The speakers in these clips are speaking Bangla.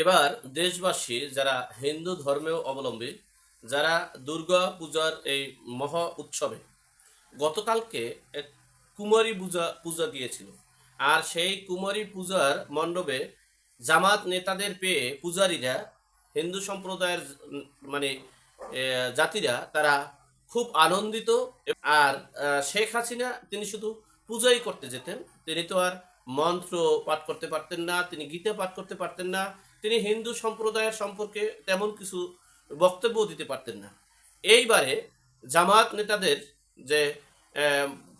এবার দেশবাসী যারা হিন্দু ধর্মেও অবলম্বী, যারা দুর্গা পূজার এই মহা উৎসবে, গতকালকে কুমারী পূজা পূজা দিয়েছিল। আর সেই কুমারী পূজার মণ্ডপে জামাত নেতাদের পেয়ে পূজারীরা, হিন্দু সম্প্রদায়ের মানে জাতিরা তারা খুব আনন্দিত আর শেখ হাসিনা তিনি শুধু পূজাই করতে যেতেন। তিনি তো আর মন্ত্র পাঠ করতে পারতেন না, তিনি গীতা পাঠ করতে পারতেন না তিনি হিন্দু সম্প্রদায়ের সম্পর্কে তেমন কিছু বক্তব্য দিতে পারতেন না। এইবারে জামাত নেতাদের যে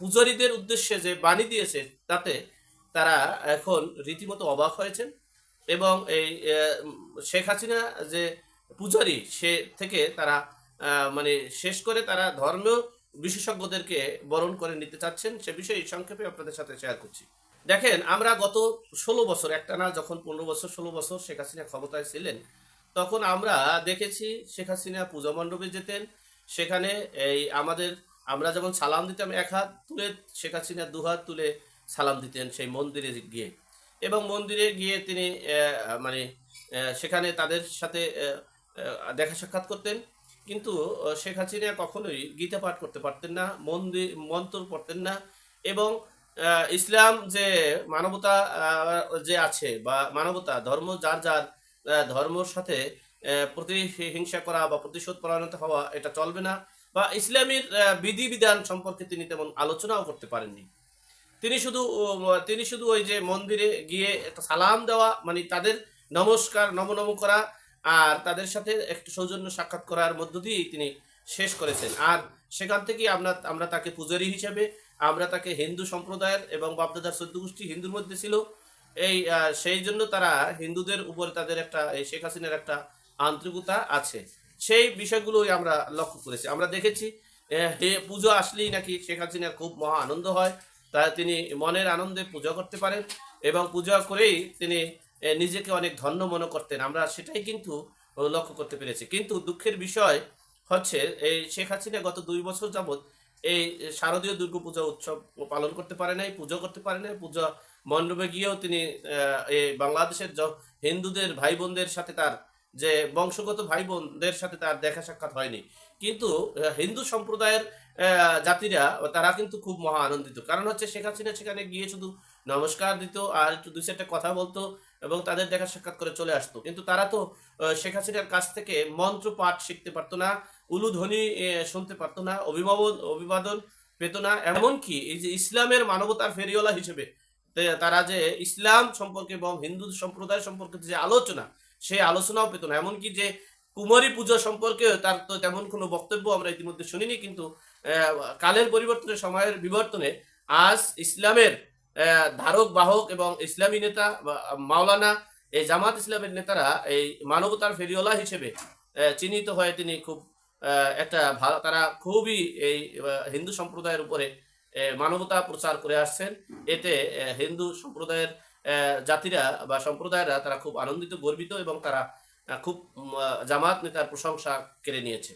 পূজারীদের উদ্দেশ্যে যে বাণী দিয়েছে, তাতে তারা এখন রীতিমতো অবাক হয়েছেন এবং এই শেখ হাসিনা যে পূজারী, সে থেকে তারা মানে শেষ করে তারা ধর্মীয় বিশেষজ্ঞদেরকে বরণ করে নিতে চাচ্ছেন, সে বিষয়ে সংক্ষেপে আপনাদের সাথে শেয়ার করছি। দেখেন, আমরা গত ষোলো বছর, একটা না যখন পনেরো বছর, ষোলো বছর শেখ হাসিনা ক্ষমতায় ছিলেন, তখন আমরা দেখেছি শেখ হাসিনা পূজা মণ্ডপে যেতেন, সেখানে এই আমাদের, আমরা যেমন সালাম দিতাম এক হাত তুলে, শেখ হাসিনা দু হাত তুলে সালাম দিতেন সেই মন্দিরে গিয়ে। এবং মন্দিরে গিয়ে তিনি মানে সেখানে তাদের সাথে দেখা সাক্ষাৎ করতেন। কিন্তু, শেখ হাসিনা কখনোই গীতা পাঠ করতে পারতেন না মন্দির মন্ত্র পড়তেন না এবং ইসলাম যে মানবতা যে আছে বা মানবতা, ধর্ম যার যার ধর্মর সাথে প্রতিহিংসা করা বা প্রতিশোধ পরায়ণতা হওয়া এটা চলবে না বা ইসলামের বিধিবিধান সম্পর্কে তিনি তেমন আলোচনাও করতে পারেননি। তিনি শুধু তিনি শুধু ওই যে মন্দিরে গিয়ে একটা সালাম দেওয়া মানে তাদের নমস্কার নম নম করা আর তাদের সাথে একটু সৌজন্য সাক্ষাৎ করার মধ্য দিয়েই তিনি শেষ করেছেন। আর সেখান থেকেই আমরা আমরা তাকে পূজারী হিসেবে আমরা তাকে হিন্দু সম্প্রদায়ের এবং বাপদাদার চোদ্দ গোষ্ঠী হিন্দুর মধ্যে ছিল। এই সেই জন্য তারা হিন্দুদের উপরে তাদের একটা, এই শেখ হাসিনার একটা আন্তরিকতা আছে। সেই বিষয়গুলোই আমরা লক্ষ্য করেছি। আমরা দেখেছি পুজো আসলেই নাকি শেখ হাসিনার খুব মহা আনন্দ হয়। তা তিনি মনের আনন্দে পূজা করতে পারেন এবং পূজা করেই তিনি নিজেকে অনেক ধন্য মনে করতেন। আমরা সেটাই কিন্তু লক্ষ্য করতে পেরেছি। কিন্তু দুঃখের বিষয় হচ্ছে, এই শেখ হাসিনা গত দুই বছর যাবৎ এই শারদীয় দুর্গাপূজা উৎসব পালন করতে পারে নাই, পুজো করতে পারে নাই। পূজা মণ্ডপে গিয়েও তিনি বাংলাদেশের হিন্দুদের ভাই বোনদের সাথে তার যে বংশগত ভাই বোনদের সাথে তার দেখা সাক্ষাৎ হয়নি। কিন্তু হিন্দু সম্প্রদায়ের জাতিরা, তারা কিন্তু খুব মহা আনন্দিত। কারণ হচ্ছে শেখ হাসিনা সেখানে গিয়ে শুধু নমস্কার দিত আর একটু দুই চারটা কথা বলতো। এবং তাদের দেখা সাক্ষাৎ করে চলে আসতো। কিন্তু তারা তো শেখ হাসিনার কাছ থেকে মন্ত্র পাঠ শিখতে পারতো না উলুধ্বনি শুনতে পারতো না অভিভাবন অভিবাদন পেত না। এমনকি এই যে ইসলামের মানবতার ফেরিওয়ালা হিসেবে তারা যে ইসলাম সম্পর্কে এবং হিন্দু সম্প্রদায় সম্পর্কে যে আলোচনা সেই আলোচনাও পেত না। এমনকি যে কুমারী পুজো সম্পর্কে তার তো তেমন কোনো বক্তব্য আমরা ইতিমধ্যে শুনিনি, কিন্তু কালের পরিবর্তনে সময়ের বিবর্তনে আজ ইসলামের ধারক, বাহক এবং ইসলামী নেতা মাওলানা, এই জামাত ইসলামের নেতারা এই মানবতার ফেরিওলা হিসেবে চিহ্নিত হয়ে তিনি খুব একটা ভালো তারা খুবই এই হিন্দু সম্প্রদায়ের উপরে মানবতা প্রচার করে আসছেন। এতে হিন্দু সম্প্রদায়ের জাতিরা বা সম্প্রদায়েরা তারা খুব আনন্দিত, গর্বিত এবং তারা খুব জামাত নেতার প্রশংসা কেড়ে নিয়েছে।